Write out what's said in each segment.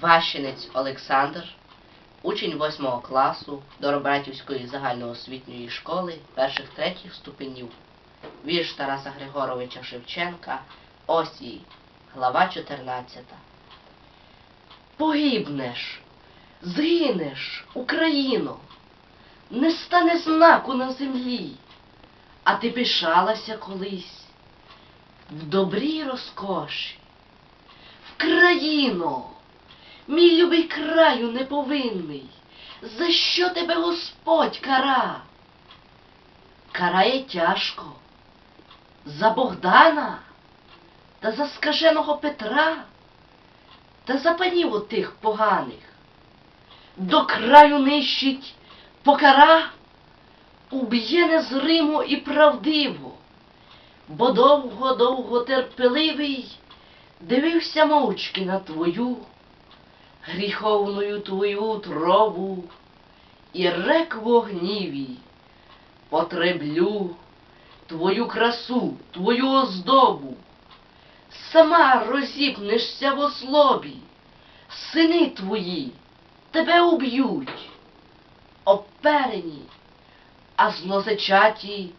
Ващинець Олександр, учень 8 класу Доробратівської загальноосвітньої школи перших третіх ступенів. Вірш Тараса Григоровича Шевченка Осій, глава 14. Погибнеш, згинеш, Україно, не стане знаку на землі, а ти пишалася колись в добрій розкоші. В країно, мій любий краю неповинний, за що тебе Господь кара? Карає тяжко за Богдана та за скаженого Петра та за панів отих поганих. До краю нищить покара, уб'є незримо і правдиво, бо довго-довго терпеливий дивився мовчки на твою гріховною твою утробу і рек в потреблю твою красу, твою оздобу. Сама розіпнешся в ослобі, сини твої тебе уб'ють, оперені, а злозачаті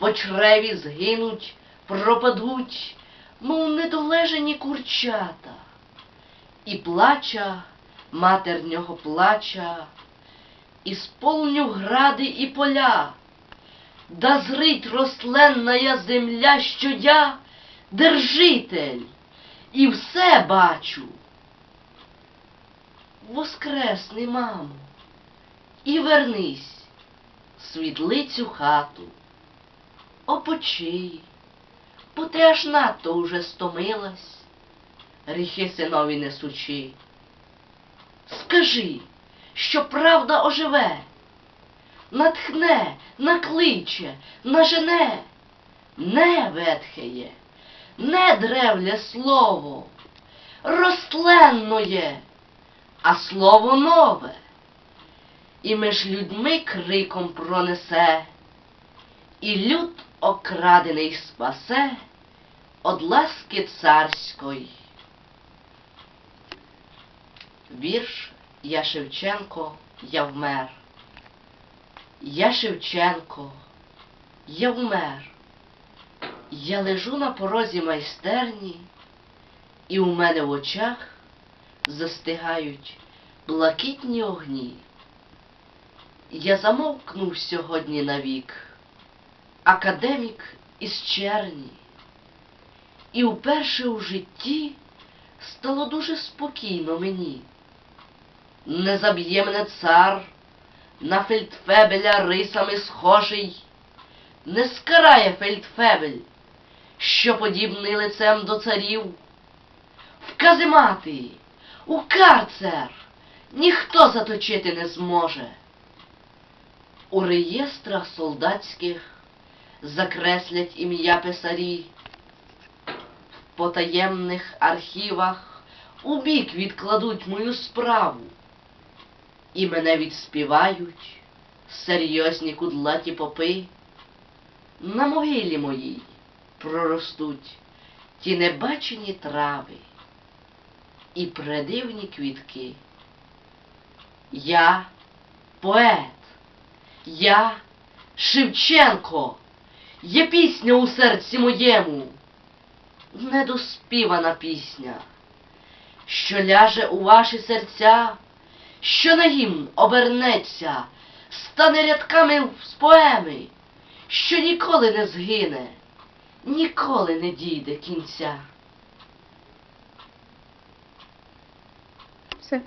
в чреві згинуть, пропадуть, мов недолежені курчата. І плача матернього плача, і сполню гради і поля, да зрить росленная земля, що я держитель і все бачу. Воскресни, мамо, і вернись в світлицю хату. Опочий, бо ти аж надто уже стомилась, гріхи синові несучи. Скажи, що правда оживе, натхне, накличе, нажене, не ветхеє, не древле слово, ростленноє, а слово нове, і між людьми криком пронесе, і люд окрадений спасе од ласки царської. Вірш Я Шевченко, я вмер. Я Шевченко, я вмер. Я лежу на порозі майстерні, і у мене в очах застигають блакитні огні. Я замовкнув сьогодні навік, академік із черні, і вперше у житті стало дуже спокійно мені. Не заб'є мене цар, на фельдфебеля рисами схожий, не скарає фельдфебель, що подібний лицем до царів. В каземати, у карцер ніхто заточити не зможе. У реєстрах солдатських закреслять ім'я писарі, в потаємних архівах у бік відкладуть мою справу, і мене відспівають серйозні кудлаті попи. На могилі моїй проростуть ті небачені трави і придивні квітки. Я поет, я Шевченко, є пісня у серці моєму, недоспівана пісня, що ляже у ваші серця, що на гімн обернеться, стане рядками з поеми, що ніколи не згине, ніколи не дійде кінця. Все.